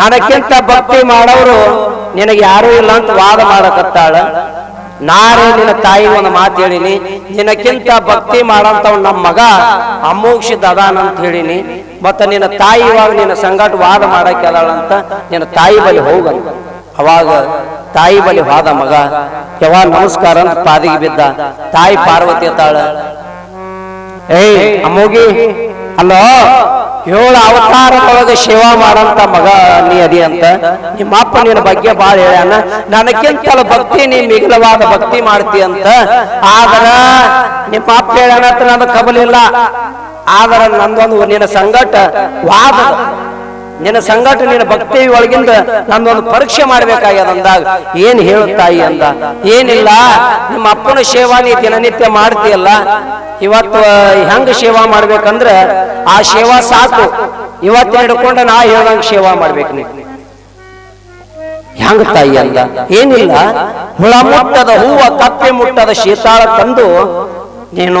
ನನಕ್ಕಿಂತ ಭಕ್ತಿ ಮಾಡೋರು ನಿನಗೆ ಯಾರೂ ಇಲ್ಲ ಅಂತ ವಾದ ಮಾಡಕತ್ತಾಳ. ನಾರೇ ನಿನ್ನ ತಾಯಿ ಒಂದು ಮಾತು ಹೇಳಿನಿ, ನಿನಕ್ಕಿಂತ ಭಕ್ತಿ ಮಾಡಂತವ್ ನಮ್ಮ ಮಗ ಅಮೋಕ್ಷಿ ಅದಾನ ಅಂತ ಹೇಳಿನಿ. ಮತ್ತ ನಿನ್ನ ತಾಯಿ ಇವಾಗ ನಿನ್ನ ಸಂಗಾಟ ವಾದ ಮಾಡಕ್ಕೆ ಅಂತ ನಿನ್ನ ತಾಯಿ ಬಳಿ ಹೋಗಂತ ಅವಾಗ ತಾಯಿ ಬಳಿ ಹೋದ ಮಗ ಯಾವಾಗ ನಮಸ್ಕಾರ ಅಂತ ಪಾದಿಗೆ ಬಿದ್ದ. ತಾಯಿ ಪಾರ್ವತಿ ತಾಳ ಏಯ್ ಅಮ್ಮೋಗಿ ಅಲ್ಲೋ, ಏಳು ಅವತಾರದೊಳಗೆ ಸೇವಾ ಮಾಡಂತ ಮಗ ನೀ ಅದಿ ಅಂತ. ನಿಮ್ಮ ಅಪ್ಪ ನಿನ್ನ ಬಗ್ಗೆ ಬಾಳ ಹೇಳ್ಯಾನ. ನನಕ್ಕಿಂತಲ ಭಕ್ತಿ ನೀ ಮಿಗಿಲವಾದ ಭಕ್ತಿ ಮಾಡ್ತಿ ಅಂತ. ಆದ್ರ ನಿಮ್ಮ ಅಪ್ಪ ಹೇಳ್ಯಾನ ನನಗೆ ಕಬಲಿಲ್ಲ. ಆದ್ರ ನಂದೊಂದು ನಿನ್ನ ಸಂಗಟ ವಾದ. ನಿನ್ನ ಸಂಗಟ ನಿನ್ನ ಭಕ್ತಿ ಒಳಗಿಂದ ನಂದೊಂದು ಪರೀಕ್ಷೆ ಮಾಡ್ಬೇಕಾಗ್ಯದ ಅಂದಾಗ. ಏನ್ ಹೇಳುತ್ತಾಯಿ ಅಂದ. ಏನಿಲ್ಲ ನಿಮ್ಮ ಅಪ್ಪನ ಸೇವಾ ನೀ ದಿನನಿತ್ಯ ಮಾಡ್ತೀಯಲ್ಲ. ಇವತ್ತು ಹೆಂಗ ಸೇವಾ ಮಾಡ್ಬೇಕಂದ್ರ ಆ ಸೇವಾ ಸಾಕು. ಇವತ್ತು ಹಿಡ್ಕೊಂಡು ನಾ ಹೇಳ್ದಂಗೆ ಸೇವಾ ಮಾಡ್ಬೇಕು ನೀವು ಹೆಂಗ ತಾಯಿ ಅಂದ? ಏನಿಲ್ಲ. ಹುಳ ಮುಟ್ಟದ ಹೂವ, ಕಪ್ಪೆ ಮುಟ್ಟದ ಶೀತಾಳ ತಂದು ನೀನು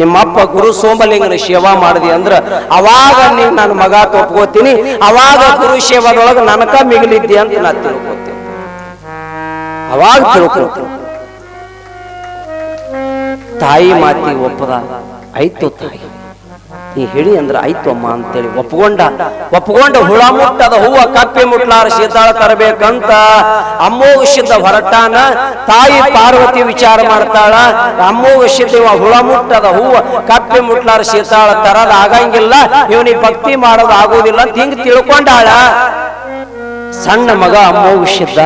ನಿಮ್ಮಪ್ಪ ಗುರು ಸೋಮಲಿಂಗನ ಸೇವಾ ಮಾಡಿದಿ ಅಂದ್ರ ಅವಾಗ ನೀನ್ ನನ್ನ ಮಗ ತೊಪ್ಕೋತೀನಿ. ಅವಾಗ ಗುರು ಸೇವಾದೊಳಗ ನನಕ ಮಿಗಿಲಿದ್ದಿ ಅಂತ ನಾ ತಿಳ್ಕೊತೀನಿ. ಅವಾಗ ತಿಳ್ಕೊತೀನಿ. ತಾಯಿ ಮಾತಿ ಒಪ್ಪದ? ಆಯ್ತು ತಾಯಿ. ನೀ ಹೇಳಿ ಅಂದ್ರ ಆಯ್ತು ಅಮ್ಮ ಅಂತೇಳಿ. ಒಪ್ಕೊಂಡ. ಒಪ್ಕೊಂಡ ಹುಳ ಮುಟ್ಟದ ಹೂವ, ಕಪ್ಪೆ ಮುಟ್ಲಾರ ಶೀತಾಳ ತರಬೇಕಂತ ಅಮ್ಮೋ ವಿಷಯದ ಹೊರಟಾನ. ತಾಯಿ ಪಾರ್ವತಿ ವಿಚಾರ ಮಾಡ್ತಾಳ. ಅಮ್ಮೋ ವಿಷಯದ ಇವ ಹುಳ ಮುಟ್ಟದ ಹೂವ, ಕಪ್ಪೆ ಮುಟ್ಲಾರ ಶೀತಾಳ ತರದ ಆಗಂಗಿಲ್ಲ. ಇವನಿಗೆ ಭಕ್ತಿ ಮಾಡೋದು ಆಗೋದಿಲ್ಲ ಅಂತ ಹಿಂಗ್ ತಿಳ್ಕೊಂಡಾಳ. ಸಣ್ಣ ಮಗ ಅಮೋಘಿಸಿದ್ದ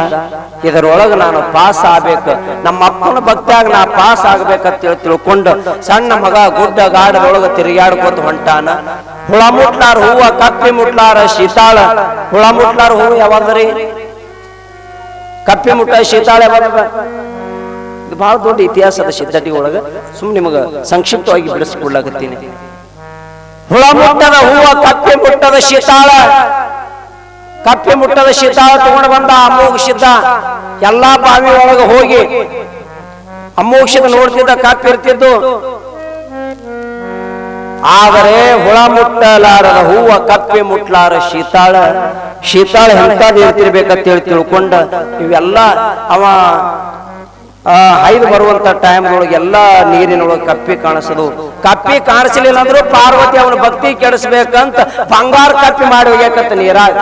ಇದರೊಳಗ ನಾನು ಪಾಸ್ ಆಗ್ಬೇಕು. ನಮ್ಮ ಅಪ್ಪನ ಭಕ್ತಿಯಾಗ ನಾ ಪಾಸ್ ಆಗ್ಬೇಕಂತ ತಿಳ್ಕೊಂಡು ಸಣ್ಣ ಮಗ ಗುಡ್ಡ ಗಾಡದೊಳಗ ತಿರುಗಾಡ್ಕೊತ ಹೊಂಟಾನ. ಹುಳ ಮುಟ್ಲಾರ ಹೂವ, ಕಪ್ಪಿ ಮುಟ್ಲಾರ ಶೀತಾಳ. ಹುಳ ಮುಟ್ಲಾರ ಹೂವು ಯಾವಾಗ್ರಿ ಕಪ್ಪಿ ಮುಟ್ಟ ಶೀತಾಳ ಯಾವಾಗ ಇದು ಬಹಳ ದೊಡ್ಡ ಇತಿಹಾಸದ ಸಿದ್ಧಟಿ ಒಳಗ ಸುಮ್ ನಿಮಗ ಸಂಕ್ಷಿಪ್ತವಾಗಿ ಬಿಡಿಸ್ಕೊಡ್ಲಾಗತ್ತೀನಿ ಹುಳ ಮುಟ್ಟದ ಹೂವ, ಕಪ್ಪಿ ಮುಟ್ಟದ ಶೀತಾಳ. ಕಪ್ಪೆ ಮುಟ್ಟದ ಶೀತಾಳ ತಗೊಂಡು ಬಂದ ಅಮೋಘಿಸಿದ್ದ ಎಲ್ಲಾ ಬಾವಿ ಒಳಗೆ ಹೋಗಿ ಅಮೋಘಿಸಿದ ನೋಡ್ತಿದ್ದ ಕಪ್ಪೆ ಇರ್ತಿದ್ದು. ಆದರೆ ಹುಳ ಮುಟ್ಟಲಾರ ಹೂವ ಕಪ್ಪೆ ಮುಟ್ಲಾರ ಶೀತಾಳ ಶೀತಾಳ ಹಂತ ಹೇಳ್ತಿರ್ಬೇಕಂತ ಹೇಳಿ ತಿಳ್ಕೊಂಡ ಇವೆಲ್ಲ ಅವ ಐದು ಬರುವಂತ ಟೈಮ್ ಒಳಗೆ ಎಲ್ಲಾ ನೀರಿನೊಳಗೆ ಕಪ್ಪಿ ಕಾಣಿಸೋದು. ಕಪ್ಪಿ ಕಾಣಿಸಲಿಲ್ಲ ಅಂದ್ರೂ ಪಾರ್ವತಿ ಅವನ ಭಕ್ತಿ ಕೆಡಿಸ್ಬೇಕಂತ ಬಂಗಾರ ಕಪ್ಪಿ ಮಾಡಿ ಹೋಗ್ಯಾಕತ್ತ ನೀರಾಗ.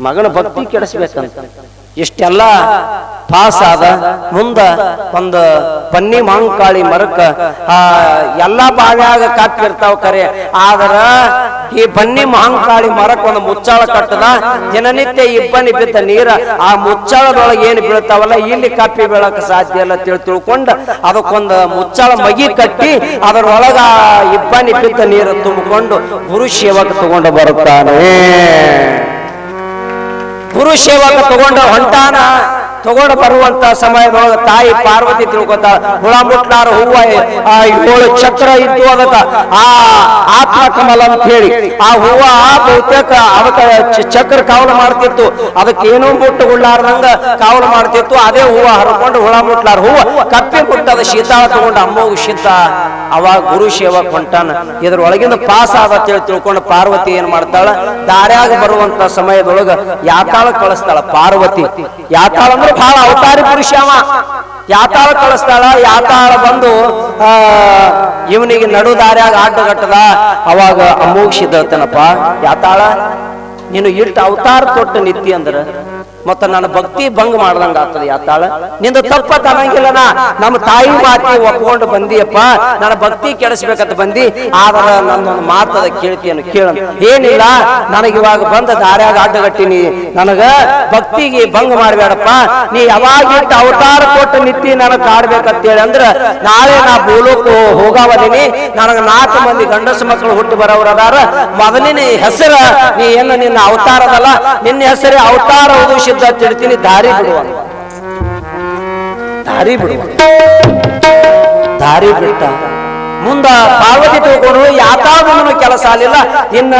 ಮಗನ ಭಕ್ತಿ ಕೆಡಿಸ್ಬೇಕಂತ. ಇಷ್ಟೆಲ್ಲ ಪಾಸ್ ಆದ ಮುಂದ ಒಂದು ಪನ್ನಿ ಮಾಂಕಾಳಿ ಮರಕ್ಕ, ಆ, ಎಲ್ಲಾ ಬಾವ್ಯಾಗ ಕಾಕಿರ್ತಾವ ಕರೆ. ಆದ್ರ ಈ ಬನ್ನಿ ಮಾಂಕಾಳಿ ಮರಕ್ ಒಂದು ಮುಚ್ಚಾಳ ಕಟ್ಟದ, ದಿನನಿತ್ಯ ಇಬ್ಬನಿ ಬಿದ್ದ ನೀರ, ಆ ಮುಚ್ಚಾಳದೊಳಗೆ ಏನು ಬೀಳ್ತಾವಲ್ಲ, ಇಲ್ಲಿ ಕಪ್ಪಿ ಬೆಳಕ ಸಾಧ್ಯ ಇಲ್ಲ ತಿಳ್ ತಿಳ್ಕೊಂಡು, ಅದಕ್ಕೊಂದು ಮುಚ್ಚಾಳ ಮಗಿ ಕಟ್ಟಿ, ಅದರೊಳಗ ಇಬ್ಬನಿ ಬಿದ್ದ ನೀರು ತುಂಬಿಕೊಂಡು ಗುರು ಸೇವಕ ತಗೊಂಡು ಬರುತ್ತಾನೆ. ಗುರು ಸೇವಕ ತಗೊಂಡ ಹೊಂಟಾನ? ತಗೊಂಡು ಬರುವಂತ ಸಮಯದೊಳಗ ತಾಯಿ ಪಾರ್ವತಿ ತಿಳ್ಕೊತಾಳ, ಹುಳ ಮುಟ್ಲಾರ ಹೂವ ಏಳು ಚಕ್ರ ಇದ್ದು ಅದಕ್ಕ ಆ ಆತ್ಮ ಕಮಲ ಅಂತ ಹೇಳಿ, ಆ ಹೂವ ಬಹುತೇಕ ಅದಕ್ಕ ಚಕ್ರ ಕಾವಲು ಮಾಡ್ತಿತ್ತು, ಅದಕ್ಕೆ ಏನೋ ಮುಟ್ಟುಗೊಳ್ಳಾರ್ದಂಗ ಕಾವಲು ಮಾಡ್ತಿತ್ತು, ಅದೇ ಹೂವ ಹರ್ಕೊಂಡು ಹುಳ ಮುಟ್ಲಾರ ಹೂವ, ಕಪ್ಪೆ ಮುಟ್ಟದ ಶೀತಾಳ ತಗೊಂಡು ಅಮ್ಮ ಶೀತ, ಅವಾಗ ಗುರು ಸೇವಕ್ ಹೊಂಟಾನ, ಇದ್ರೊಳಗಿಂದ ಪಾಸ್ ಆದ ಹೇಳಿ ತಿಳ್ಕೊಂಡು ಪಾರ್ವತಿ ಏನ್ ಮಾಡ್ತಾಳ, ದಾರ್ಯಾಗ ಬರುವಂತ ಸಮಯದೊಳಗ ಯಾತಾಳ ಕಳಿಸ್ತಾಳ ಪಾರ್ವತಿ ಯಾತಾಳ ಅಂದ್ರೆ ಬಹಳ ಅವತಾರಿ ಪುರುಷ ಅವ. ಯಾತಾಳ ಕಳಿಸ್ತಾಳ, ಯಾತಾಳ ಬಂದು, ಆ, ಇವನಿಗೆ ನಡು ದಾರ್ಯಾಗ ಅಡ್ಡಗಟ್ಟದ ಅವಾಗ ಅಮೋಕ್ಷಿದತನಪ್ಪ ಯಾತಾಳ, ನೀನು ಇಟ್ಟು ಅವತಾರ ತೊಟ್ಟು ನಿತ್ತಿ ಅಂದ್ರ ಮತ್ತ ನನ್ನ ಭಕ್ತಿ ಭಂಗ ಮಾಡ್ದಂಗ ಆಗ್ತದೆ ಯಾತಾಳ ನಿಂದು ತಪ್ಪ ತನಂಗಿಲ್ಲ ನಾ ನಮ್ಮ ತಾಯಿ ಮಾತಿ ಒಪ್ಕೊಂಡು ಬಂದಿಯಪ್ಪ. ನನ್ನ ಭಕ್ತಿ ಕೆಡಿಸ್ಬೇಕಂತ ಬಂದಿ. ಆದ್ರ ನನ್ನ ಮಾತದ ಕೇಳ್ತಿಯನ್ನು ಕೇಳ. ಏನಿಲ್ಲ ನನಗಿವಾಗ ಬಂದ ದಾರ್ಯಾಗ ಅಡ್ಡಗಟ್ಟಿನಿ ನನಗ ಭಕ್ತಿಗೆ ಭಂಗ ಮಾಡಬೇಡಪ್ಪ. ನೀ ಯಾವಾಗ ಅವತಾರ ಕೊಟ್ಟು ನಿತ್ತಿ ನನಗ್ ಕಾಡ್ಬೇಕಂತೇಳಿ ಅಂದ್ರ ನಾಳೆ ನಾ ಭೂಲೋಕ ಹೋಗಾವದಿನಿ. ನನಗ ನಾಲ್ಕು ಮಂದಿ ಗಂಡಸು ಮಕ್ಕಳು ಹುಟ್ಟು ಬರೋರು ಅದಾರ ಮೊದಲಿನ ಹೆಸರ ನೀ ಏನು ನಿನ್ನ ಅವತಾರದಲ್ಲ. ನಿನ್ನ ಹೆಸರೇ ಅವತಾರ ಉದಿಸಿದ್ದ ತಿಳ್ತೀನಿ, ದಾರಿ ಬಿಡುವ. ದಾರಿ ಬಿಡುವ. ದಾರಿ ಬಿಟ್ಟ. ಮುಂದ ಪಾರ್ವತಿ ತಿಳ್ಕೊಂಡು ಯಾತಾದ್ರೂ ಕೆಲಸ ಆಗಲಿಲ್ಲ ಇನ್ನ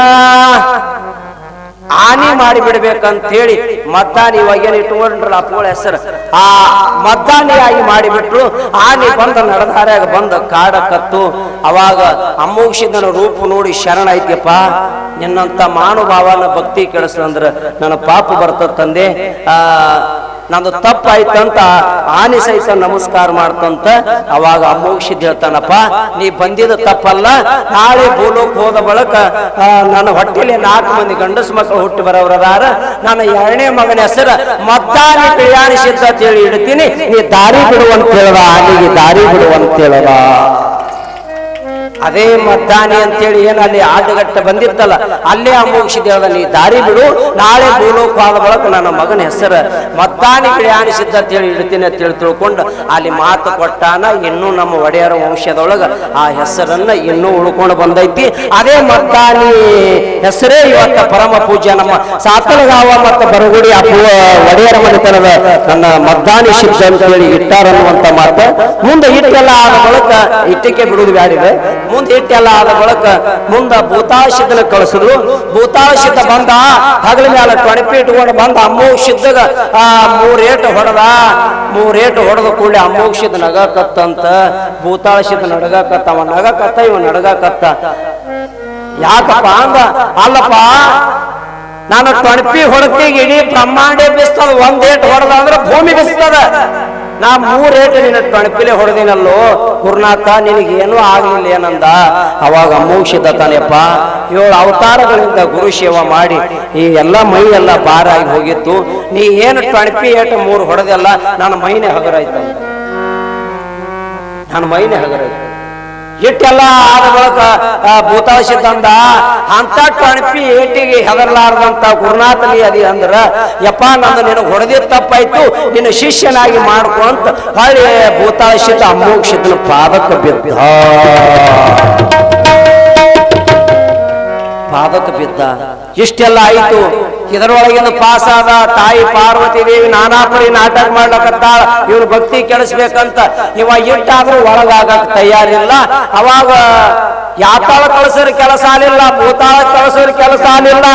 ಹಾನಿ ಬಿಡ್ಬೇಕಂತ ಹೇಳಿ ಮತ್ತ ನೀವಾಗ ಏನು ಇಟ್ಕೊಂಡ್ರಲ್ಲ ಅಪ್ಪಗಳ ಹೆಸರು. ಆ ಮದ್ದಾನಿಯಾಗಿ ಮಾಡಿಬಿಟ್ರು. ಆನೆ ಬಂದ ನಡೆದಾರ್ಯಾಗ ಬಂದ ಕಾಡ ಕತ್ತು. ಅವಾಗ ಅಮೋಕ್ಷಿದನ ರೂಪ ನೋಡಿ ಶರಣ ಐತಿಯಪ್ಪ ನಿನ್ನಂತ ಮಾನುಭಾವನ ಭಕ್ತಿ ಕೆಡಿಸ್ಲಂದ್ರ ನನ್ನ ಪಾಪ ಬರ್ತದ ತಂದೆ. ಆ ನಂದು ತಪ್ಪಾಯ್ತಂತ ಆನೆ ಸಹಿತ ನಮಸ್ಕಾರ ಮಾಡ್ತಂತ ಅವಾಗ ಅಮೋಕ್ಷಿದ್ ಹೇಳ್ತಾನಪ್ಪ, ನೀ ಬಂದಿದ ತಪ್ಪಲ್ಲ, ನಾಳೆ ಭೂಲೋಕ ಹೋದ ಬಳಕ ನನ್ನ ಹೊಟ್ಟೆಲಿ ನಾಲ್ಕು ಮಂದಿ ಗಂಡಸು ಮಕ್ಕಳು ಹುಟ್ಟಿ ಬರೋರದಾರ ನನ್ನ ಎರಡನೇ ಮಗನ ಹೆಸರು ಮತ್ತಾನೆ ಪ್ರಯಾಣಿಸಿದ್ದ ಹೇಳಿ ಇಡ್ತೀನಿ. ನೀ ದಾರಿ ಬಿಡುವಂತ ಹೇಳದ, ಆನೆಗೆ ದಾರಿ ಬಿಡುವಂತ ಹೇಳದ. ಅದೇ ಮದ್ದಾನಿ ಅಂತೇಳಿ ಏನು ಅಲ್ಲಿ ಆಟಗಟ್ಟ ಬಂದಿತ್ತಲ್ಲ, ಅಲ್ಲೇ ಹೇಳ್ದ ನೀ ದಾರಿ ಬಿಡು, ನಾಳೆ ಭೂಲೋಕವಾದ ಬಳಕ ನನ್ನ ಮಗನ ಹೆಸರು. ಮದ್ದಾನಿ ಪ್ರಯಾಣಿಸಿದ್ದ ಅಂತ ಹೇಳಿ ಇಡ್ತೀನಿ ಅಂತ ಹೇಳಿ ತಿಳ್ಕೊಂಡು ಅಲ್ಲಿ ಮಾತು ಕೊಟ್ಟಾನ, ಇನ್ನೂ ನಮ್ಮ ಒಡೆಯರ ವಂಶದೊಳಗ ಆ ಹೆಸರನ್ನ ಇನ್ನೂ ಉಳ್ಕೊಂಡು ಬಂದೈತಿ. ಅದೇ ಮದ್ದಾನಿ ಹೆಸರೇ ಇವತ್ತ ಪರಮ ಪೂಜೆ ನಮ್ಮ ಸಾತಲಗಾವ ಮತ್ತು ಬರಗುಡಿ ಅಪ್ಪುವ ಒಡೆಯರ ಮನೆತನದ ನನ್ನ ಮದ್ದಾನಿ ಶಿಕ್ಷ ಅಂತ ಹೇಳಿ ಇಟ್ಟಾರನ್ನುವಂತ ಮಾತು. ಮುಂದೆ ಇಟ್ಟೆಲ್ಲ ಆದ ಬಳಕ ಇಟ್ಟಕ್ಕೆ ಬಿಡುವುದು ಬ್ಯಾಡಿದೆ. ಮುಂದೆ ಇಟ್ಟೆಲ್ಲ ಆದ ಬಳಕ ಮುಂದ ಭೂತಾಶಿದ್ದನ ಕಳಿಸಿದ್ರು. ಭೂತಾಶಿದ್ದ ಬಂದ, ಹಗಲ ಮ್ಯಾಲ ಟೊಣಪಿ ಇಟ್ಕೊಂಡು ಬಂದ ಅಮೋಕ್ಷಿದ್ದಾಗ ಆ ಮೂರೇಟು ಹೊಡೆದ ಮೂರೇಟು ಹೊಡೆದ ಕೂಡಲೇ ಅಮ್ಮೋಕ್ಷಿದ ನಗಕತ್ತಂತ ಭೂತಾಶಿದ ನಡಗಕತ್ತ, ಅವ ನಗಕತ್ತ, ಇವ ನಡಗಕತ್ತ. ಯಾಕಪ್ಪ ಅಂದ, ಅಲ್ಲಪ್ಪ ನಾನು ಟೊಣಪಿ ಹೊಡತಿಗೆ ಇಡೀ ಬ್ರಹ್ಮಾಂಡ ಬಿಸ್ತದ ಒಂದ್ ಏಟ್ ಹೊಡೆದ ಅಂದ್ರೆ ಭೂಮಿ ಬಿಸ್ತದ. ನಾ ಮೂರೇಟ ನಿನ್ನ ಟೊಣಪಿಲೆ ಹೊಡೆದಿನಲ್ಲೋ, ಗುರುನಾಥ, ನಿನಗೇನು ಆಗಲಿಲ್ಲ ಏನಂದ? ಅವಾಗ ಅಮೋಕ್ಷಿತ ತಾನೆಪ್ಪ, ಏಳು ಅವತಾರಗಳಿಂದ ಗುರು ಸೇವಾ ಮಾಡಿ, ಈ ಎಲ್ಲ ಮೈ ಎಲ್ಲ ಭಾರ ಆಗಿ ಹೋಗಿತ್ತು. ನೀ ಏನು ಟೊಣಪಿ ಏಟ ಮೂರು ಹೊಡೆದೆಲ್ಲ, ನನ್ನ ಮೈನೇ ಹಗರಾಯ್ತು ನನ್ನ ಮೈನೇ ಹಗರಾಯ್ತು. ಇಟ್ಟೆಲ್ಲ ಆದ ಬಳಕ ತಂದ ಅಂತ ಟಣಪಿ ಏಟಿಗೆ ಹೆದರ್ಲಾರ್ದಂತ ಗುರುನಾಥನಿ ಅದಿ ಅಂದ್ರ, ಯಪ್ಪ ನಂದು ನಿನಗೆ ಹೊಡೆದಿ ತಪ್ಪಾಯ್ತು, ನಿನ್ನ ಶಿಷ್ಯನಾಗಿ ಮಾಡ್ಕೊಂತ ಹೊಳ್ಳಿ ಭೂತಾಶಿತ ಅಮೋಕ್ಷಿತ ಪಾದಕ್ಕೆ ಬಿದ್ದ. ಪಾದಕ್ಕೆ ಬಿದ್ದ. ಇಷ್ಟೆಲ್ಲ ಆಯ್ತು. ಇದರೊಳಗಿನ ಪಾಸ್ ಆದ ತಾಯಿ ಪಾರ್ವತಿ ದೇವಿ ನಾನಾಪರಿ ನಾಟಕ ಮಾಡ್ಲಕತ್ತಾಳ. ಇವ್ರ ಭಕ್ತಿ ಕೆಡಿಸ್ಬೇಕಂತ ಇವ ಇಟ್ಟಾದ್ರೂ ಒಳಗಾಗಕ್ ತಯಾರಿಲ್ಲ. ಅವಾಗ ಯಾತಾಳ ಕಳಿಸೋರ್ ಕೆಲಸ ಆಗಲಿಲ್ಲ, ಭೂತಾಳ ಕಳಿಸೋರ್ ಕೆಲಸ ಆಗಲಿಲ್ಲ,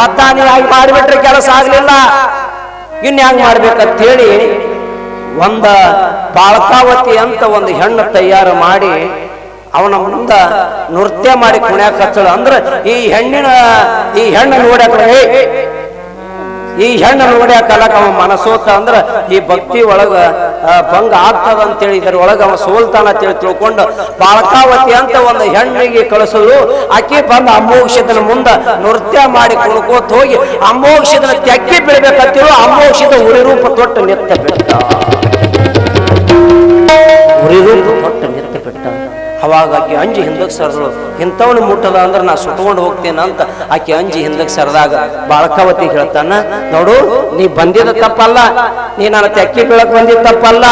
ಮತ್ತಾನಿ ಹಾಗೆ ಮಾಡಿಬಿಟ್ರೆ ಕೆಲಸ ಆಗ್ಲಿಲ್ಲ. ಇನ್ ಹೆಂಗ್ ಮಾಡ್ಬೇಕಂತ ಹೇಳಿ ಒಂದ ಬಾಳಕಾವತಿ ಅಂತ ಒಂದು ಹೆಣ್ಣು ತಯಾರು ಮಾಡಿ ಅವನ ಮುಂದ ನೃತ್ಯ ಮಾಡಿ ಕುಣ್ಯಾಕ ಹಚ್ಚಳು ಅಂದ್ರೆ ಈ ಹೆಣ್ಣಿನ, ಈ ಹೆಣ್ಣು ನೋಡಕ್ಕೆ ಈ ಹೆಣ್ಣು ನೋಡ್ಯಾಕ ಕಾಲಕ್ಕೆ ಅವ ಮನಸೋತ ಅಂದ್ರ ಈ ಭಕ್ತಿ ಒಳಗ ಆ, ಭಂಗ ಆಗ್ತದ ಅಂತೇಳಿ ಇದರ ಒಳಗ ಅವ ಸೋಲ್ತಾನ ಅಂತೇಳಿ ತಿಳ್ಕೊಂಡು ಬಾಳಕಾವತಿ ಅಂತ ಒಂದು ಹೆಣ್ಣಿಗೆ ಕಳಿಸಲು ಆಕೆ ಬಂದು ಅಮೋಕ್ಷದನ ಮುಂದ ನೃತ್ಯ ಮಾಡಿ ಕುಣ್ಕೋತ ಹೋಗಿ ಅಮೋಕ್ಷದನ ತೆಕ್ಕಿ ಬೀಳ್ಬೇಕಂತೇಳಿ ಅಮೋಕ್ಷದ ಉರಿರೂಪ ತೊಟ್ಟು ನೆತ್ತ ಬಿಡ್ತಾ ಉರಿರೂಪ ಅವಾಗ ಆಕೆ ಅಂಜಿ ಹಿಂದಕ್ಕೆ ಸರದಳು. ಇಂಥವನು ಮುಟ್ಟದ ಅಂದ್ರೆ ನಾ ಸುಟ್ಕೊಂಡು ಹೋಗ್ತೇನೆ ಅಂತ ಆಕೆ ಅಂಜಿ ಹಿಂದಕ್ಕೆ ಸರದಾಗ ಬಾಳಕಾವತಿ ಹೇಳ್ತಾನ, ನೋಡು, ನೀ ಬಂದಿದ ತಪ್ಪಲ್ಲ, ನೀ ನನ್ನ ತೆಕ್ಕಿ ಬೀಳಕ್ ಬಂದಿದ್ದ ತಪ್ಪಲ್ಲ.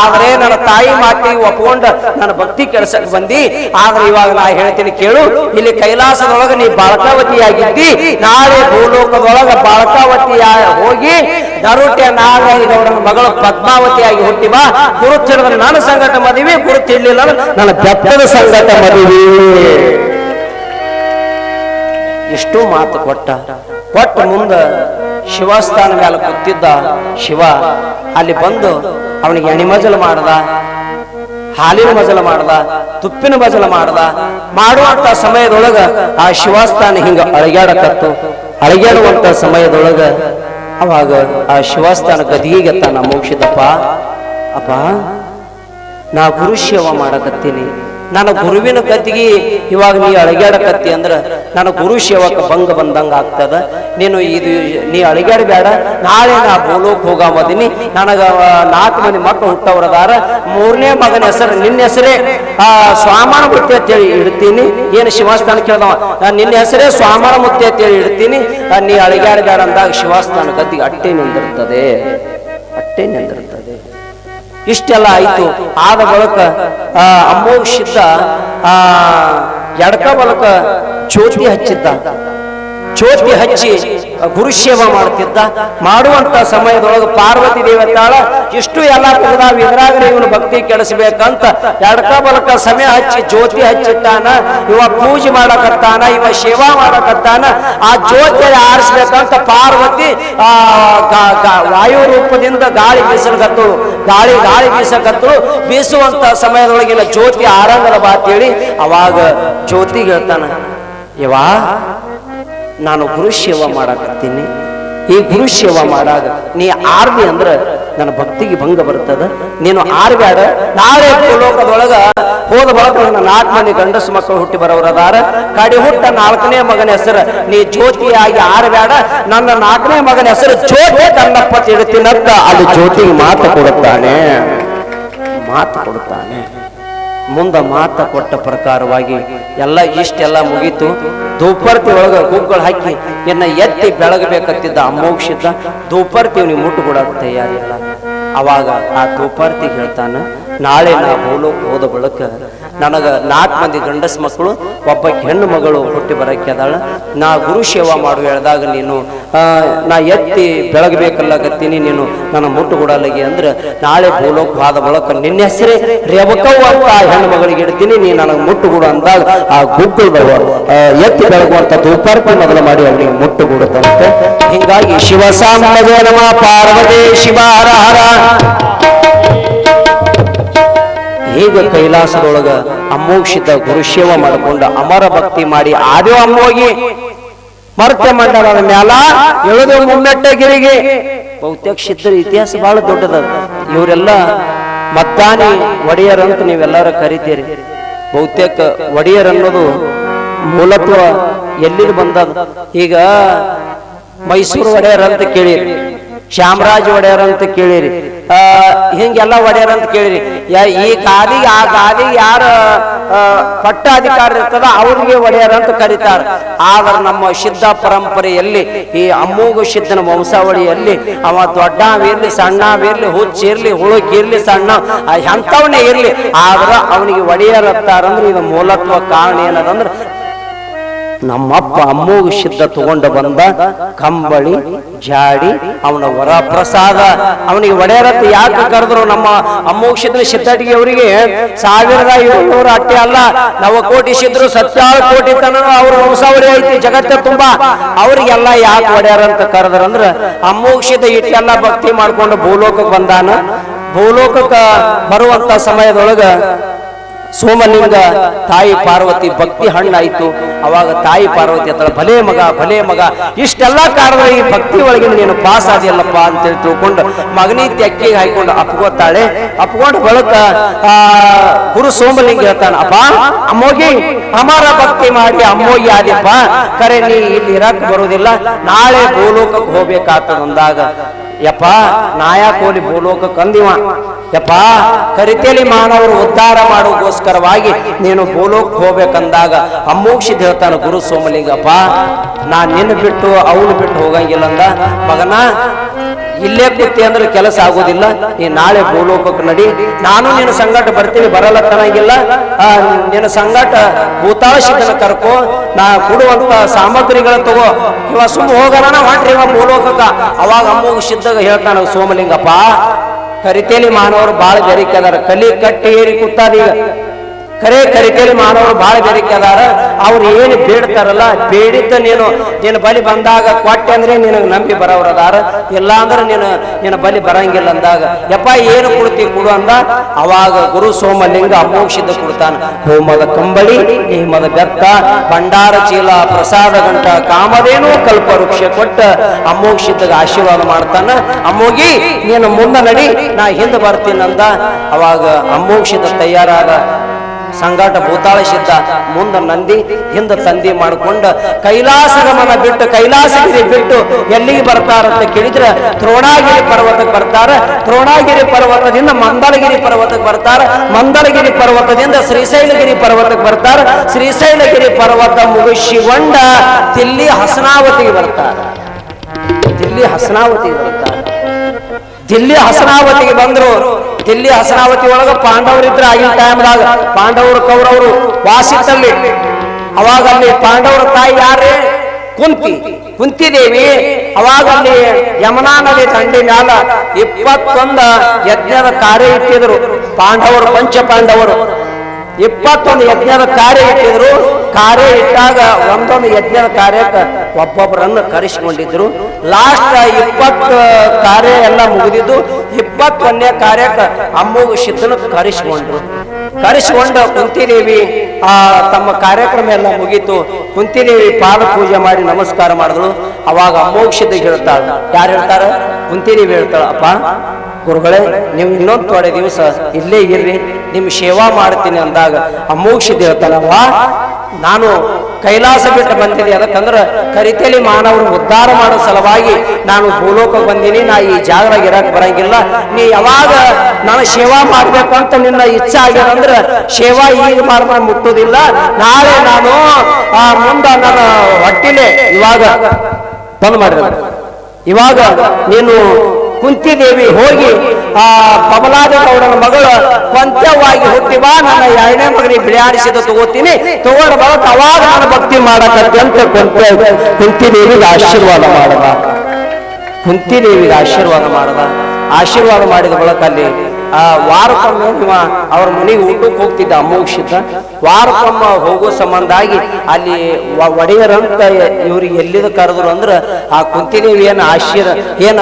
ಆದ್ರೆ ನನ್ನ ತಾಯಿ ಮಾತಿಗೆ ಒಪ್ಕೊಂಡ ನನ್ನ ಭಕ್ತಿ ಕೆಲಸಕ್ಕೆ ಬಂದಿ. ಆದ್ರೆ ಇವಾಗ ನಾ ಹೇಳ್ತೀನಿ ಕೇಳು, ಇಲ್ಲಿ ಕೈಲಾಸದೊಳಗ ನೀ ಬಾಳಕಾವತಿಯಾಗಿದ್ದಿ. ನಾಳೆ ಭೂಲೋಕದೊಳಗ ಬಾಳಕಾವತಿಯ ಹೋಗಿ ನರುಟ್ಯ ನಾಗೌಡನ ಮಗಳು ಪದ್ಮಾವತಿಯಾಗಿ ಹುಟ್ಟಿ ಬಾ ಗುರು ನಾನು ಸಂಗಟ ಮದುವೆ ಗುರು ನನ್ನ ಬೆತ್ತದ ಸಂಗತ ಮದುವೆ. ಇಷ್ಟು ಮಾತು ಕೊಟ್ಟ. ಕೊಟ್ಟ ಮುಂದ ಶಿವಸ್ಥಾನ ಮೇಲೆ ಕೂತಿದ್ದ ಶಿವ ಅಲ್ಲಿ ಬಂದು ಅವನಿಗೆ ಎಣಿ ಮಜಲು ಮಾಡ್ದ, ಹಾಲಿನ ಮಜಲ ಮಾಡ್ದ, ತುಪ್ಪಿನ ಮಜಲ ಮಾಡ್ದ. ಮಾಡುವಂತ ಸಮಯದೊಳಗ ಆ ಶಿವಸ್ಥಾನ ಹಿಂಗ ಅಳಗ್ಯಾಡಕತ್ತು. ಅಳಗ್ಯಾಡುವಂತ ಸಮಯದೊಳಗ ಅವಾಗ ಆ ಶಿವಸ್ಥಾನ ಗದಿಗೆ ತಾನ ಮುಗಿಸಿದಪ್ಪ. ಅಪ್ಪ ನಾ ಗುರು ಸೇವ ಮಾಡಕತ್ತೀನಿ. ನನ್ನ ಗುರುವಿನ ಕತ್ತಿಗೆ ಇವಾಗ ನೀ ಅಳಗ್ಯಾಡಕತ್ತಿ ಅಂದ್ರ ನನ್ನ ಗುರು ಸೇವಕ ಭಂಗ ಬಂದಂಗ ಆಗ್ತದ. ನೀನು ಇದು ನೀ ಅಳಗ್ಯಾಡಬೇಡ. ನಾಳೆ ನಾ ಬೋಲೋಕ್ ಹೋಗಾಮದಿನಿ. ನನಗ ನಾಲ್ಕು ಮಂದಿ ಮಕ್ಕಳು ಹುಟ್ಟವ್ರದಾರ. ಮೂರನೇ ಮಗನ ಹೆಸರು ನಿನ್ನ ಹೆಸರೇ. ಆ ಸ್ವಾಮನ ಮುತ್ತಿ ಅಂತೇಳಿ ಇಡ್ತೀನಿ. ಏನು ಶಿವಸ್ಥಾನ ಕೇಳ್ದವ? ನಾನ್ ನಿನ್ನ ಹೆಸರೇ ಸ್ವಾಮನ ಅಂತ ಅಂತೇಳಿ ಇಡ್ತೀನಿ. ನೀ ಅಳಗ್ಯಾಡಬೇಡ ಅಂದಾಗ ಶಿವಸ್ಥಾನ ಕತ್ತಿಗೆ ಅಟ್ಟೆ ನಿಂದಿರ್ತದೆ. ಅಟ್ಟೆ ನಿಂದಿರ್ತದೆ. ಇಷ್ಟೆಲ್ಲ ಆಯ್ತು. ಆದ ಬಳಕ ಆ ಅಮೋಕ್ಷಿದ್ದ ಆ ಎಡಕ ಬಳಕ ಜ್ಯೋತಿ ಹಚ್ಚಿದ್ದ. ಜ್ಯೋತಿ ಹಚ್ಚಿ ಗುರುಶೇವ ಮಾಡ್ತಿದ್ದ. ಮಾಡುವಂತ ಸಮಯದೊಳಗೆ ಪಾರ್ವತಿ ದೇವತಾಳ ಇಷ್ಟು ಎಲ್ಲ ತೆಗೆದಾವ ಇದ್ರಾಗ ಇವನು ಭಕ್ತಿ ಕೆಡಿಸ್ಬೇಕಂತ ಎಡಕ ಬಲಕ ಸಮಯ ಹಚ್ಚಿ ಜ್ಯೋತಿ ಹಚ್ಚಿಟ್ಟಾನ, ಇವ ಪೂಜೆ ಮಾಡಕತ್ತಾನ, ಇವ ಸೇವಾ ಮಾಡಕತ್ತಾನ, ಆ ಜ್ಯೋತಿ ಆರಿಸ್ಬೇಕಂತ ಪಾರ್ವತಿ, ಆ ವಾಯು ರೂಪದಿಂದ ಗಾಳಿ ಬೀಸಲ್ಗತ್ತಳು ಗಾಳಿ ಗಾಳಿ ಬೀಸಕತ್ತು ಬೀಸುವಂತ ಸಮಯದೊಳಗಿನ ಜ್ಯೋತಿ ಆರಂಗದ ಬಾತೇಳಿ ಅವಾಗ ಜ್ಯೋತಿ ಹೇಳ್ತಾನ ಯವಾ ನಾನು ಗುರು ಸೇವಾ ಮಾಡಾಕತ್ತೀನಿ. ಈ ಗುರು ಸೇವಾ ಮಾಡಾಗ ನೀ ಆರ್ವಿ ಅಂದ್ರ ನನ್ನ ಭಕ್ತಿಗೆ ಭಂಗ ಬರ್ತದ. ನೀನು ಆರ್ಬ್ಯಾಡ ನಾಳೆ ಲೋಕದೊಳಗ ಹೋದ ಬಳಕ ನನ್ನ ನಾಲ್ಕು ಮಂದಿ ಗಂಡಸು ಮಕ್ಕಳು ಹುಟ್ಟಿ ಬರೋರದಾರ ಕಡಿ ಹುಟ್ಟ ನಾಲ್ಕನೇ ಮಗನ ಹೆಸರು ನೀ ಜ್ಯೋತಿಯಾಗಿ ಆರ್ಬ್ಯಾಡ. ನನ್ನ ನಾಲ್ಕನೇ ಮಗನ ಹೆಸರು ಜ್ಯೋತಿ ಕನ್ನಪ್ಪ ತಿಡ್ತೀನಂತ ಅಲ್ಲಿ ಜ್ಯೋತಿಗೆ ಮಾತು ಕೊಡುತ್ತಾನೆ. ಮಾತು ಕೊಡುತ್ತಾನೆ. ಮುಂದ ಮಾತ ಕೊಟ್ಟ ಪ್ರಕಾರವಾಗಿ ಎಲ್ಲ ಇಷ್ಟೆಲ್ಲ ಮುಗೀತು. ಧೂಪರ್ತಿ ಒಳಗ ಗುಗ್ಗಳು ಹಾಕಿ ಎನ್ನ ಎತ್ತಿ ಬೆಳಗಬೇಕಂತಿದ್ದ ಅಮೋಕ್ಷಿದ್ದ ಧೂಪರ್ತಿ ಮುಟ್ಟು ಕೂಡ ತಯಾರಿಲ್ಲ. ಅವಾಗ ಆ ಧೂಪರ್ತಿ ಹೇಳ್ತಾನ, ನಾಳೆ ನಾ ಭೂಲೋಕ ಹೋದ ಬಳಕ ನನಗ ನಾಲ್ಕು ಮಂದಿ ಗಂಡಸ್ ಮಕ್ಕಳು, ಒಬ್ಬ ಹೆಣ್ಣು ಮಗಳು ಹುಟ್ಟಿ ಬರಕ್ಕೆ ಅದಾಳ. ನಾ ಗುರು ಸೇವಾ ಮಾಡು ಹೇಳಿದಾಗ ನೀನು ನಾ ಎತ್ತಿ ಬೆಳಗಬೇಕಲ್ಲಗತ್ತೀನಿ ನೀನು, ನನ್ನ ಮುಟ್ಟು ಅಂದ್ರೆ ನಾಳೆ ಭೂಲೋಕ ಬಾದ ಬಳಕ ನಿನ್ನ ಹೆಸರೇ ರೇವಕವ್ವ ಅಂತ ಆ ಹೆಣ್ಣು ಮಗಳಿಗೆ ಇಡ್ತೀನಿ, ನೀ ನನಗೆ ಮುಟ್ಟು ಕೊಡು ಅಂದಾಗ ಆ ಗುಗ್ಗಲ್ದವ ಎತ್ತಿ ಬೆಳಗುವಂತ ಧೂಪಾರ್ಪಣೆ ಮೊದಲು ಮಾಡಿ ಅವನಿಗೆ ಮುಟ್ಟು ಕೊಡುತ್ತಂತೆ ಹಿಂಗಾಗಿ ಶಿವ ನಮ, ಪಾರ್ವತಿ ಶಿವ ಹೀಗೆ ಕೈಲಾಸದೊಳಗ ಅಮೋಕ್ಷಿತ ಗುರುಶೇವ ಮಾಡಿಕೊಂಡು ಅಮರ ಭಕ್ತಿ ಮಾಡಿ ಆದ್ಯೋ ಅಮ್ಮೋಗಿ ಮರ್ತ್ಯ ಮಾಡ ಮ್ಯಾಲ ಎಳೆದು ಮುಮ್ಮೆಟ್ಟಗಿರಿಗೆ ಬಹುತೇಕ ಸಿದ್ಧರ ಇತಿಹಾಸ ಬಹಳ ದೊಡ್ಡದ. ಇವರೆಲ್ಲ ಮದ್ದಾನಿ ಒಡೆಯರ್ ಅಂತ ನೀವೆಲ್ಲರೂ ಕರಿತೀರಿ. ಬಹುತೇಕ ಒಡೆಯರ್ ಅನ್ನೋದು ಮೂಲತ್ವ ಎಲ್ಲಿಂದ ಬಂದದ ಈಗ ಮೈಸೂರು ಒಡೆಯರ್ ಅಂತ ಕೇಳಿರಿ, ಚಾಮರಾಜ ಒಡೆಯರ್ ಅಂತ ಕೇಳಿರಿ. ಹಿಂಗೆಲ್ಲ ಒಡೆಯರ್ ಅಂತ ಕೇಳಿರಿ. ಈ ಗಾದಿಗೆ ಆ ಗಾದಿಗೆ ಯಾರ ಪಟ್ಟ ಅಧಿಕಾರ ಇರ್ತದ ಅವ್ರಿಗೆ ಒಡೆಯರ್ ಅಂತ ಕರೀತಾರೆ. ಆದ್ರೆ ನಮ್ಮ ಸಿದ್ಧ ಪರಂಪರೆಯಲ್ಲಿ, ಈ ಅಮ್ಮೂಗು ಸಿದ್ಧನ ವಂಶಾವಳಿಯಲ್ಲಿ, ಅವ ದೊಡ್ಡವಿರ್ಲಿ ಸಣ್ಣವಿರ್ಲಿ ಹುಚ್ಚಿರ್ಲಿ ಹುಳುಕಿರ್ಲಿ ಸಣ್ಣ, ಆ ಎಂಥವನೇ ಇರ್ಲಿ, ಆದ್ರೆ ಅವನಿಗೆ ಒಡೆಯರ್ ಅಂತಾರಂದ್ರೆ ಇದು ಮೂಲತ್ವ ಕಾರಣ ಏನದಂದ್ರೆ ನಮ್ಮಪ್ಪ ಅಮ್ಮೋಗ ಸಿದ್ಧ ತಗೊಂಡು ಬಂದ ಕಂಬಳಿ, ಜಾಡಿ, ಅವನ ವರ ಪ್ರಸಾದ ಅವನಿಗೆ ಒಡೆಯರತ್ತ ಯಾಕೆ ಕರೆದ್ರು ನಮ್ಮ ಅಮ್ಮೋಗ ಸಿದ್ಧ ಸಿದ್ಧಟಿಗೆ ಅವರಿಗೆ? ಸಾವಿರದ ಏಳ್ನೂರ ಅಟ್ಟೆ ಅಲ್ಲ, ನವಕೋಟಿ ಸಿದ್ರು ಸತ್ಯಾರು ಕೋಟಿ ತನ ಅವ್ರ ವಂಶಾವಳಿ ಐತಿ, ಜಗತ್ತ ತುಂಬಾ. ಅವ್ರಿಗೆಲ್ಲ ಯಾಕೆ ಒಡೆಯರಂತ ಅಂತ ಕರೆದ್ರಂದ್ರ ಅಮ್ಮೋಗ ಸಿದ್ಧ ಇಟ್ಟೆಲ್ಲ ಭಕ್ತಿ ಮಾಡ್ಕೊಂಡು ಭೂಲೋಕಕ್ಕೆ ಬಂದಾನ. ಭೂಲೋಕಕ್ಕ ಬರುವಂತ ಸಮಯದೊಳಗ ಸೋಮಲಿಂಗ ತಾಯಿ ಪಾರ್ವತಿ ಭಕ್ತಿ ಹಣ್ಣಾಯ್ತು. ಅವಾಗ ತಾಯಿ ಪಾರ್ವತಿ ಹತ್ರ, ಭಲೇ ಮಗ ಭಲೇ ಮಗ, ಇಷ್ಟೆಲ್ಲ ಕಾರಣ ಈ ಭಕ್ತಿ ಒಳಗಿನ ನೀನು ಪಾಸ್ ಆದಿಯಲ್ಲಪ್ಪ ಅಂತೇಳಿ ತಿಳ್ಕೊಂಡು ಮಗನೀತಿ ಅಕ್ಕಿಗೆ ಹಾಕೊಂಡು ಅಪ್ಕೋತಾಳೆ. ಅಪ್ಕೊಂಡು ಬಳಕ, ಆ, ಗುರು ಸೋಮಲಿಂಗ ಹೇಳ್ತಾನ ಅಪ್ಪ ಅಮ್ಮೋಗಿ, ಅಮರ ಭಕ್ತಿ ಮಾಡಿ ಅಮ್ಮೋಗಿ ಆದಿಪ್ಪ ಕರೆ, ನೀ ಇಲ್ಲಿ ಇರಕ್ ಬರುವುದಿಲ್ಲ. ನಾಳೆ ಗೋಲೋಕಕ್ಕೆ ಹೋಗ್ಬೇಕಾಗ್ತದ ಅಂದಾಗ ಯಪ್ಪ ನಾಯಕೋಲಿ ಭೂಲೋಕ ಕಂದಿವ. ಯಪ್ಪ, ಕರಿತೇಲಿ ಮಾನವರು ಉದ್ಧಾರ ಮಾಡೋಗೋಸ್ಕರವಾಗಿ ನೀನು ಭೂಲೋಕ್ ಹೋಗ್ಬೇಕಂದಾಗ ಅಮ್ಮೋಕ್ಷಿದ್ ದೇವತಾನ ಗುರು ಸೋಮಲಿಂಗಪ್ಪ, ನಾ ನಿನ್ನ ಬಿಟ್ಟು ಅವನು ಬಿಟ್ಟು ಹೋಗಂಗಿಲ್ಲ ಅಂದ. ಮಗನ ಇಲ್ಲೇ ಕೂತಿ ಅಂದ್ರೆ ಕೆಲಸ ಆಗೋದಿಲ್ಲ. ನೀ ನಾಳೆ ಭೂಲೋಕಕ್ಕೆ ನಡಿ. ನಾನು ನಿನ್ನ ಸಂಗಟ ಬರ್ತೀನಿ ಬರಲ್ಲ ತನಗಿಲ್ಲ ನಿನ್ನ ಸಂಗಟ ಭೂತಾಳ ಸಿದ್ಧನ ಕರ್ಕೋ. ನಾ ಕೊಡುವಂತ ಸಾಮಗ್ರಿಗಳ ತಗೋ. ಇವ ಸುಮ್ಮ ಹೋಗೋಣ ಮಾಡ್ರಿ ಇವ ಭೂಲೋಕಕ್ಕ. ಅವಾಗ ಅಮ್ಮಗ ಸಿದ್ಧಗ ಹೇಳ್ತಾನ ಸೋಮಲಿಂಗಪ್ಪ, ಕರಿತೇಲಿ ಮಾನವರು ಬಾಳ ಜರಿಕೆ ಅದಾರ ಕಲಿ ಕಟ್ಟಿ ಏರಿ ಕೂತಾರೀಗ ಕರೆ ಕರಿಕೆಯಲ್ಲಿ ಮಾನವರು ಬಹಳ ಬೇಡಿಕೆ ಅದಾರ. ಅವ್ರು ಏನು ಬೇಡ್ತಾರಲ್ಲ, ಬೇಡಿದ್ದ ನೀನು, ನಿನ್ನ ಬಲಿ ಬಂದಾಗ ಕೊಟ್ಟೆ ಅಂದ್ರೆ ನಿನಗೆ ನಂಬಿ ಬರೋರು ಅದಾರ. ಇಲ್ಲ ಅಂದ್ರೆ ನೀನು ನಿನ್ನ ಬಲಿ ಬರಂಗಿಲ್ಲ ಅಂದಾಗ. ಯಪ್ಪ, ಏನು ಕೊಡ್ತಿ ಕೊಡು ಅಂದ. ಅವಾಗ ಗುರು ಸೋಮಲಿಂಗ ಅಮೋಕ್ಷಿತ ಕೊಡ್ತಾನ. ಹೋಮದ ಕಂಬಳಿ ಹೇಮದ ಬೆತ್ತ ಭಂಡಾರ ಚೀಲ, ಪ್ರಸಾದ ಗಂಟ ಕಾಮದೇನೋ ಕಲ್ಪ ವೃಕ್ಷ ಕೊಟ್ಟ ಅಮೋಕ್ಷಿತಗ ಆಶೀರ್ವಾದ ಮಾಡ್ತಾನ. ಅಮ್ಮೋಗಿ, ನೀನು ಮುಂದೆ ನಡಿ, ನಾ ಹಿಂದೆ ಬರ್ತೀನಂದ. ಅವಾಗ ಅಮೋಕ್ಷಿತ ತಯಾರಾದ ಸಂಗಾಟ ಭೂತಾಳ ಸಿದ್ಧ ಮುಂದ ನಂದಿ ಹಿಂದ ತಂದಿ ಮಾಡ್ಕೊಂಡ ಕೈಲಾಸಗಮನ ಬಿಟ್ಟು ಕೈಲಾಸಗಿರಿ ಬಿಟ್ಟು ಎಲ್ಲಿಗೆ ಬರ್ತಾರಂತ ಕೇಳಿದ್ರ ದ್ರೋಣಾಗಿರಿ ಪರ್ವತಕ್ಕೆ ಬರ್ತಾರ. ದ್ರೋಣಾಗಿರಿ ಪರ್ವತದಿಂದ ಮಂದಳಗಿರಿ ಪರ್ವತಕ್ಕೆ ಬರ್ತಾರ. ಮಂದಳಗಿರಿ ಪರ್ವತದಿಂದ ಶ್ರೀಶೈಲಗಿರಿ ಪರ್ವತಕ್ಕೆ ಬರ್ತಾರ. ಶ್ರೀಶೈಲಗಿರಿ ಪರ್ವತ ಮುಗಿಸಿಕೊಂಡ ದಿಲ್ಲಿ ಹಸನಾವತಿಗೆ ಬರ್ತಾರ. ದಿಲ್ಲಿ ಹಸನಾವತಿಗೆ ಬರ್ತಾರ. ದಿಲ್ಲಿ ಹಸನಾವತಿಗೆ ಬಂದ್ರು ದಿಲ್ಲಿ ಹಸನಾವತಿ ಒಳಗ ಪಾಂಡವರಿದ್ರೆ ಆಗಿನ ಟೈಮ್ದಾಗ ಪಾಂಡವರು ಕೌರವರು ವಾಸಿತ್ತಲ್ಲಿ. ಅವಾಗ ಅಲ್ಲಿ ಪಾಂಡವರ ತಾಯಿ ಯಾರೇ ಕುಂತಿ. ಕುಂತಿದೇವಿ. ಅವಾಗ ಅಲ್ಲಿ ಯಮುನಾ ನದಿ ದಂಡಿ ಮ್ಯಾಲ ಇಪ್ಪತ್ತೊಂದ ಯಜ್ಞದ ಕಾರ್ಯ ಇಟ್ಟಿದ್ರು ಪಾಂಡವರು, ಪಂಚ ಪಾಂಡವರು. ಇಪ್ಪತ್ತೊಂದು ಯಜ್ಞದ ಕಾರ್ಯ ಇಟ್ಟಿದ್ರು. ಕಾರ್ಯ ಇಟ್ಟಾಗ ಒಂದೊಂದು ಯಜ್ಞದ ಕಾರ್ಯಕ್ಕೆ ಒಬ್ಬೊಬ್ಬರನ್ನು ಕರೆಸಿಕೊಂಡಿದ್ರು. ಲಾಸ್ಟ್ ಇಪ್ಪತ್ತು ಕಾರ್ಯ ಎಲ್ಲ ಮುಗಿದಿದ್ದು, ಇಪ್ಪತ್ತೊಂದನೇ ಕಾರ್ಯಕ್ಕೆ ಅಮ್ಮಗೂ ಸಿದ್ಧನ ಕರೆಸಿಕೊಂಡ್ರು. ಕರೆಸಿಕೊಂಡು ಕುಂತಿದೇವಿ, ಆ, ತಮ್ಮ ಕಾರ್ಯಕ್ರಮ ಎಲ್ಲ ಮುಗೀತು. ಕುಂತಿದೇವಿ ಪಾದ ಪೂಜೆ ಮಾಡಿ ನಮಸ್ಕಾರ ಮಾಡಿದ್ರು. ಅವಾಗ ಅಮ್ಮೋಗ ಸಿದ್ಧ ಹೇಳ್ತಾಳ. ಯಾರು ಹೇಳ್ತಾರ ಕುಂತಿದೇವಿ ಹೇಳ್ತಾಳ, ಅಪ್ಪ ಗುರುಗಳೇ, ನೀವು ಇನ್ನೊಂದು ತೊಡೆ ದಿವಸ ಇಲ್ಲೇ ಇರ್ರಿ, ನಿಮ್ ಸೇವಾ ಮಾಡ್ತೀನಿ ಅಂದಾಗ ಅಮೋಕ್ಷಿದ್ ಹೇಳ್ತಾನವ್ವ ನಾನು ಕೈಲಾಸ ಬಿಟ್ಟು ಬಂದಿದೆ ಅದಕ್ಕಂದ್ರೆ ಕರಿತೇಲಿ ಮಾನವರು ಉದ್ಧಾರ ಮಾಡೋ ಸಲುವಾಗಿ ನಾನು ಭೂಲೋಕ ಬಂದೀನಿ, ನಾ ಈ ಜಾಗದಾಗ ಇರಕ್ ಬರಂಗಿಲ್ಲ. ನೀ ಯಾವಾಗ ನಾನು ಸೇವಾ ಮಾಡ್ಬೇಕು ಅಂತ ನಿನ್ನ ಇಚ್ಛೆ ಆಗ್ಯಾರಂದ್ರ ಸೇವಾ ಈಗ ಮಾಡ್ಕೊಂಡು ಮುಟ್ಟುದಿಲ್ಲ. ನಾಳೆ ನಾನು ಆ ಮುಂದ ನನ್ನ ಹೊಟ್ಟಿಲೆ ಇವಾಗ ಬಂದ್ ಮಾಡಿದ ಇವಾಗ ನೀನು ಕುಂತಿದೇವಿ ಹೋಗಿ ಆ ಕಮಲಾದ ಗೌಡನ ಮಗಳು ಕೊಂತ್ಯವಾಗಿ ಹುಟ್ಟಿ ಬಾ, ನನ್ನ ಎರಡನೇ ಮಗನಿಗೆ ಬಿಳಿಯಾಡಿಸಿದ ತಗೋತೀನಿ. ತಗೊಂಡು ಬರಕ ಅವಾಗ ನಾನು ಭಕ್ತಿ ಮಾಡಕತ್ತೆ ಅಂತ ಕುಂತಿ ಕುಂತಿದೇವಿಗೆ ಆಶೀರ್ವಾದ ಮಾಡದ. ಕುಂತಿದೇವಿಗೆ ಆಶೀರ್ವಾದ ಮಾಡದ. ಆಶೀರ್ವಾದ ಮಾಡಿದ ಬಳಕಲ್ಲಿ ಆ ವಾರಕ್ಕೊಮ್ಮೆ ಇವ ಅವ್ರ ಮನೆಗೆ ಊಟಕ್ಕೆ ಹೋಗ್ತಿದ್ದ ಅಮೋಕ್ಷಿತ ವಾರಕ್ಕೊಮ್ಮ ಹೋಗೋ ಸಂಬಂಧಾಗಿ ಅಲ್ಲಿ ವ- ಒಡೆಯರಂತ ಇವ್ರಿಗೆ ಎಲ್ಲಿದ ಕರೆದ್ರು ಅಂದ್ರೆ ಆ ಕುಂತಿದೇವಿ ಏನು ಆಶೀರ್ ಏನ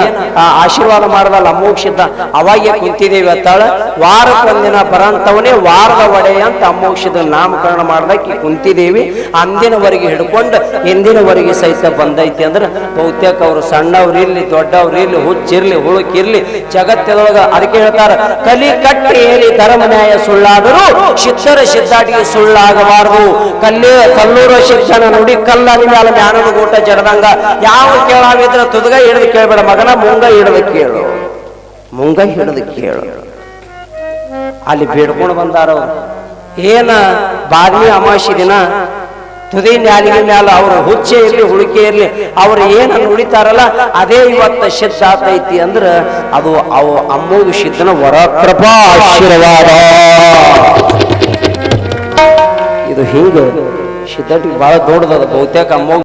ಆಶೀರ್ವಾದ ಮಾಡದಲ್ಲ ಅಮೋಕ್ಷಿತ ಅವಾಗೆ ಕುಂತಿದೇವಿ ಅತ್ತಾಳ ವಾರಕ್ಕೊಂದಿನ ಬರಂತವನೇ ವಾರದ ಒಡೆಯ ಅಂತ ಅಮೋಕ್ಷದ ನಾಮಕರಣ ಮಾಡ್ದಕ್ಕೆ ಕುಂತಿದೇವಿ. ಅಂದಿನವರೆಗೆ ಹಿಡ್ಕೊಂಡು ಎಂದಿನವರೆಗೆ ಸಹಿತ ಬಂದೈತಿ ಅಂದ್ರೆ ಬಹುತೇಕ ಅವರು ಸಣ್ಣವ್ರು ಇರ್ಲಿ, ದೊಡ್ಡವ್ರು ಇರ್ಲಿ, ಹುಚ್ಚಿರ್ಲಿ ಹುಳುಕಿರ್ಲಿ ಜಗತ್ತದೊಳಗ ಅದಕ್ಕೆ ಹೇಳ್ತಾರ ಕಲಿ ಕಟ್ಟಿ ಹೇಳಿ ಧರ್ಮ ನ್ಯಾಯ ಸುಳ್ಳಾದರೂ ಶಿಕ್ಷರ ಸಿದ್ಧಾಟಿಗೆ ಸುಳ್ಳಾಗಬಾರದು. ಕಲ್ಲೇ ಕಲ್ಲೂರ ಶಿಕ್ಷಣ ನುಡಿ ಕಲ್ಲ ಮ್ಯಾಲ ಜ್ಞಾನದ ಗೂಟ ಜಡದಂಗ. ಯಾವ ಕೇಳಾವಿದ್ರ ತುದಗ ಹಿಡಿದು ಕೇಳಬೇಡ. ಮಗನ ಮುಂಗ ಹಿಡಿದು ಕೇಳು. ಮುಂಗ ಹಿಡಿದು ಕೇಳು. ಅಲ್ಲಿ ಬೇಡ್ಕೊಂಡು ಬಂದಾರ ಏನ ಬಾದ್ಮಿ ಅಮಾವಾಸ್ಯೆ ದಿನ ತುದಿ ನ್ಯಾಲಿಗೆ ಮ್ಯಾಲ ಅವ್ರ ಹುಚ್ಚೆ ಇರಲಿ ಹುಡುಕೆ ಇರಲಿ, ಅವ್ರು ಏನನ್ನು ಉಳಿತಾರಲ್ಲ, ಅದೇ ಇವತ್ತ ಸಿದ್ಧ ಐತಿ ಅಂದ್ರೆ ಅದು ಅವು ಅಮ್ಮೋಗ ಸಿದ್ಧನ ವರಕೃಪಾ ಆಶೀರ್ವಾದ. ಇದು ಹಿಂಗ ಸಿದ್ಧಟಿಗೆ ಬಹಳ ದೊಡ್ಡದದ ಬಹುತೇಕ ಅಮ್ಮೋಗ